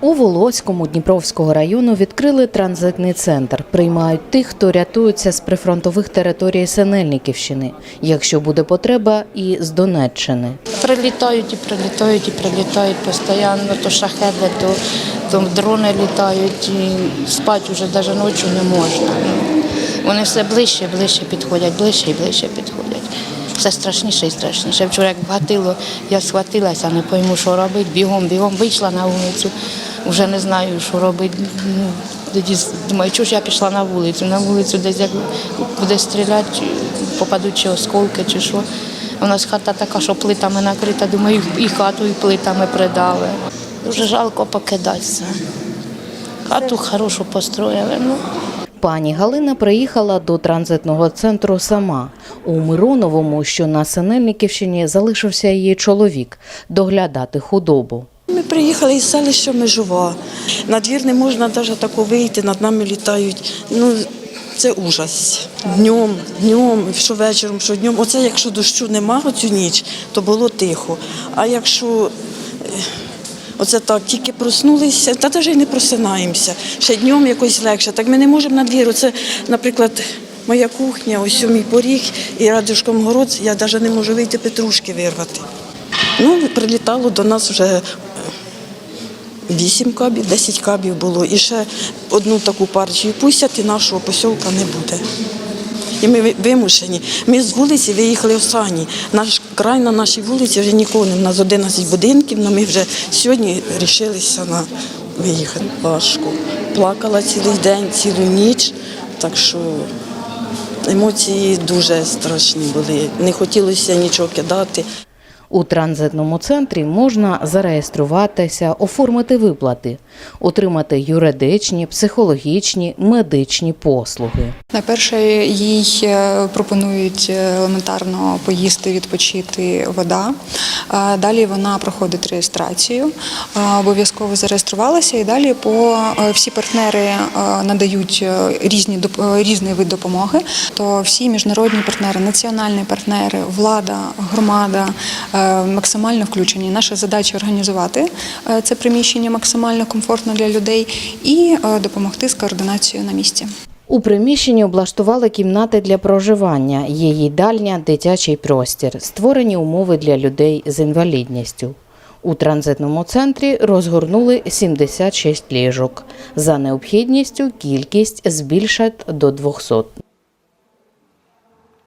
У Волоському Дніпровського району відкрили транзитний центр. Приймають тих, хто рятується з прифронтових територій Синельниківщини, якщо буде потреба, і з Донеччини. Прилітають і прилітають, і прилітають постійно, то шахеди, то, то дрони літають, і спати вже навіть ночі не можна. Вони все ближче, ближче підходять, ближче і ближче підходять. Все страшніше і страшніше. Вчора як вгатило, я схватилася, не пойму, що робити. Бігом, бігом вийшла на вулицю. Вже не знаю, що робити. Ну, Тоді думаю, чого ж я пішла на вулицю. На вулицю десь як буде стріляти, попадуть чи осколки, чи що. У нас хата така, що плитами накрита, думаю, і хату, і плитами придали. Дуже жалко покидатися. Хату хорошу построїли. Ну, Пані Галина приїхала до транзитного центру сама. У Мироновому, що на Синельниківщині, залишився її чоловік доглядати худобу. Ми приїхали із селища Межова. На двір не можна навіть тако вийти, над нами літають. Ну, це ужас. Днем, днем, що вечором, що днем. Оце якщо дощу нема оцю ніч, то було тихо. А якщо е, оце так, тільки проснулися, та навіть не просинаємося. Ще днем якось легше. Так ми не можемо на двір. Оце, наприклад, моя кухня, ось мій поріг і радюшком город, я навіть не можу вийти петрушки вирвати. Ну, прилітало до нас вже вісім кабів, 10 кабів було. І ще одну таку партію пустять, і нашого посілка не буде. І ми вимушені. Ми з вулиці виїхали в сані. Наш край на нашій вулиці вже нікого не. У нас 11 будинків, але ми вже сьогодні вирішилися на виїхати. Важко. Плакала цілий день, цілу ніч. Так що емоції дуже страшні були. Не хотілося нічого кидати. У транзитному центрі можна зареєструватися, оформити виплати, отримати юридичні, психологічні, медичні послуги. Найперше їй е, пропонують е, елементарно поїсти, відпочити вода. Е, Далі вона проходить реєстрацію, обов'язково зареєструвалася, і далі по всі партнери надають різні різний вид допомоги. То всі міжнародні партнери, національні партнери, влада, громада максимально включені. Наша задача організувати е, це приміщення максимально комфортно для людей і е, допомогти з координацією на місці. У приміщенні облаштували кімнати для проживання, є їдальня, дитячий простір, створені умови для людей з інвалідністю. У транзитному центрі розгорнули 76 ліжок. За необхідністю кількість збільшать до 200.